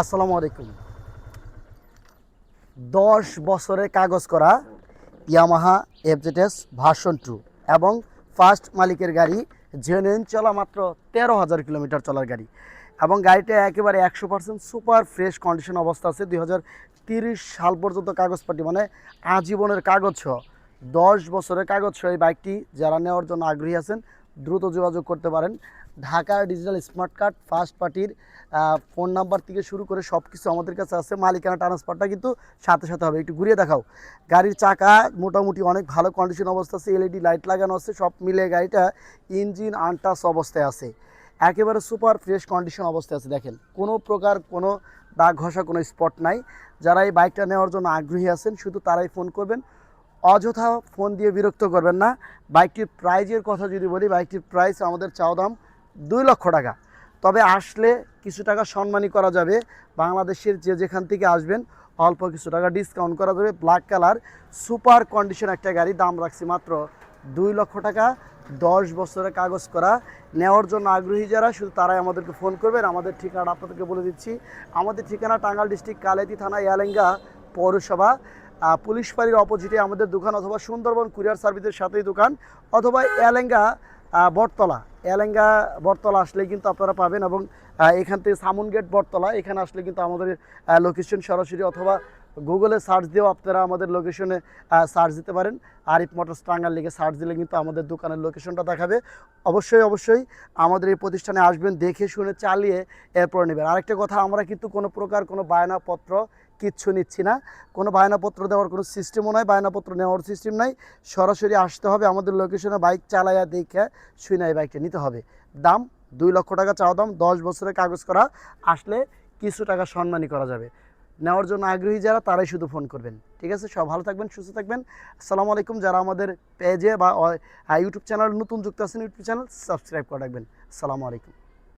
আসসালামু আলাইকুম। দশ বছরের কাগজ করা ইয়ামাহা এফজেটেস ভার্সন টু এবং ফার্স্ট মালিকের গাড়ি জেনুইন চলা মাত্র তেরো হাজার কিলোমিটার চলার গাড়ি এবং গাড়িটা একেবারে একশো পার্সেন্ট সুপার ফ্রেশ কন্ডিশন অবস্থা আছে। দুই সাল পর্যন্ত কাগজপাতি মানে আজীবনের কাগজ সহ দশ বছরের কাগজ সহ এই বাইকটি যারা নেওয়ার জন্য আগ্রহী আছেন দ্রুত যোগাযোগ করতে পারেন। Dhaka digital smart card, first পার্টির ফোন নাম্বার থেকে শুরু করে সব কিছু আমাদের কাছে আছে। মালিকানা ট্রান্সফারটা কিন্তু সাথে সাথে হবে। একটু ঘুরিয়ে দেখাও। গাড়ির চাকা মোটামুটি অনেক ভালো কন্ডিশন অবস্থা আছে। এলইডি লাইট লাগানো আছে। সব মিলে গাড়িটা ইঞ্জিন আনটাস অবস্থায় আছে। একেবারে সুপার ফ্রেশ কন্ডিশন অবস্থায় আছে। দেখেন, কোনো প্রকার কোনো দাগ ঘষা কোনো স্পট নাই। যারা এই বাইকটা নেওয়ার জন্য আগ্রহী আছেন, শুধু তারাই ফোন করবেন। অযথা ফোন দিয়ে বিরক্ত করবেন না। বাইকটির প্রাইজের কথা যদি বলি, বাইকটির প্রাইস আমাদের চাও দাম দুই লক্ষ টাকা। তবে আসলে কিছু টাকা সম্মানী করা যাবে। বাংলাদেশের যে যেখান থেকে আসবেন, অল্প কিছু টাকা ডিসকাউন্ট করা যাবে। ব্ল্যাক কালার সুপার কন্ডিশন একটা গাড়ি, দাম রাখছি মাত্র দুই লক্ষ টাকা। দশ বছরের কাগজ করা। নেওয়ার জন্য আগ্রহী যারা, শুধু তারাই আমাদেরকে ফোন করবেন। আমাদের ঠিকানা আপনাদেরকে বলে দিচ্ছি। আমাদের ঠিকানা টাঙ্গাল ডিস্ট্রিক্ট কালেতি থানা ইয়ালেঙ্গা পৌরসভা। পুলিশ ফাঁড়ির অপোজিটে আমাদের দোকান অথবা সুন্দরবন কুরিয়ার সার্ভিসের সাথেই দোকান অথবা এলেঙ্গা বটতলা। এলেঙ্গা বটতলা আসলে কিন্তু আপনারা পাবেন এবং এখান থেকে সামুন গেট বটতলা। এখানে আসলে কিন্তু আমাদের লোকেশন সরাসরি অথবা গুগলে সার্চ দিয়েও আপনারা আমাদের লোকেশনে সার্চ দিতে পারেন। আরিফ মোটরস টাঙ্গাল লিখে সার্চ দিলে কিন্তু আমাদের দোকানের লোকেশনটা দেখাবে। অবশ্যই অবশ্যই আমাদের এই প্রতিষ্ঠানে আসবেন, দেখে শুনে চালিয়ে এরপর নেবেন। আরেকটা কথা, আমরা কিন্তু কোনো প্রকার কোনো বায়নাপত্র কিচ্ছু নিচ্ছি না। কোনো বায়নাপত্র দেওয়ার কোনো সিস্টেমও নয় বায়নাপত্র নেওয়ার সিস্টেম নাই। সরাসরি আসতে হবে আমাদের লোকেশনে বাইক চালাইয়া দেখে শুনে এই বাইকটা নিতে হবে। দাম দুই লক্ষ টাকা চাওয়া দাম, দশ বছরের কাগজ করা, আসলে কিছু টাকা সম্মানী করা যাবে। নেওয়ার জন্য আগ্রহী যারা, তারাই শুধু ফোন করবেন। ঠিক আছে? সব ভালো থাকবেন, সুস্থ থাকবেন। আসসালামু আলাইকুম। যারা আমাদের পেজে বা ইউটিউব চ্যানেল নতুন যুক্ত আছেন ইউটিউব চ্যানেল সাবস্ক্রাইব করে রাখবেন। আসসালামু আলাইকুম।